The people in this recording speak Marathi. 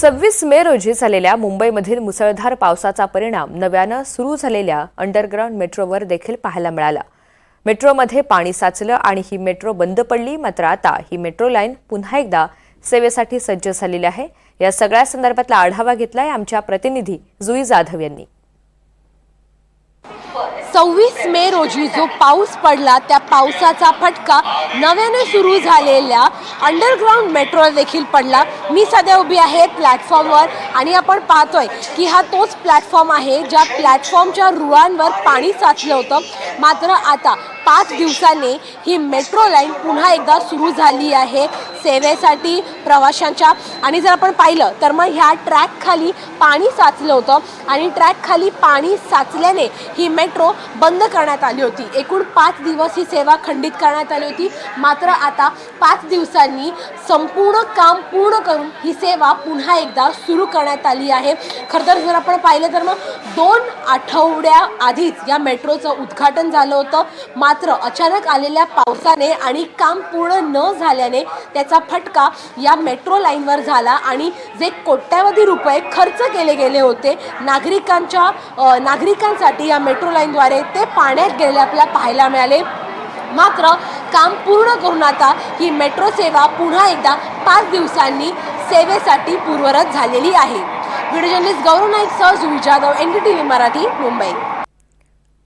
सव्वीस मे रोजी झालेल्या मुंबईमधील मुसळधार पावसाचा परिणाम नव्यानं सुरू झालेल्या अंडरग्राऊंड मेट्रोवर देखील पाहायला मिळाला. मेट्रोमध्ये पाणी साचलं आणि ही मेट्रो बंद पडली मात्र आता ही मेट्रो लाईन पुन्हा एकदा सेवेसाठी सज्ज झालेली आहे. या सगळ्या संदर्भातला आढावा घेतलाय आमच्या प्रतिनिधी जुई जाधव यांनी. सव्वीस मे रोजी जो पाऊस पडला त्या पावसाचा फटका नव्याने सुरू झालेल्या अंडरग्राऊंड मेट्रोला देखील पडला. मी सध्या उभी आहे प्लॅटफॉर्मवर आणि आपण पाहतोय की हा तोच प्लॅटफॉर्म आहे ज्या प्लॅटफॉर्मच्या रुळांवर पाणी साचलं होतं. मात्र आता पाच दिवसांनी ही मेट्रो लाईन पुन्हा एकदा सुरू झाली आहे. सेवेसाठी प्रवाशांच्या. आणि जर आपण पाहिलं तर मग ह्या ट्रॅकखाली पाणी साचलं होतं. आणि ट्रॅकखाली पाणी साचल्याने ही मेट्रो बंद करण्यात आली होती. एकूण पाच दिवस ही सेवा खंडित करण्यात आली होती. मात्र आता पाच दिवसांनी संपूर्ण काम पूर्ण करून ही सेवा पुन्हा एकदा सुरू करण्यात आली आहे. खरं तर जर आपण पाहिलं तर मग दोन आठवड्या आधीच या मेट्रोचं उद्घाटन झालं होतं. मात्र अचानक आलेल्या पावसाने आणि काम पूर्ण न झाल्याने त्याचा फटका या मेट्रो लाईनवर झाला आणि जे कोट्यावधी रुपये खर्च केले गेले होते नागरिकांच्या नागरिकांसाठी या मेट्रो लाईनद्वारे ते पाण्यात गेले आपल्याला पाहायला मिळाले. मात्र काम पूर्ण करून आता ही मेट्रो सेवा पुन्हा एकदा पाच दिवसांनी सेवेसाठी पूर्वरत झालेली आहे. व्हिडिओ जर्नलिस्ट गौरव नाईक सह Jui Jadhav N D T V Marathi Mumbai.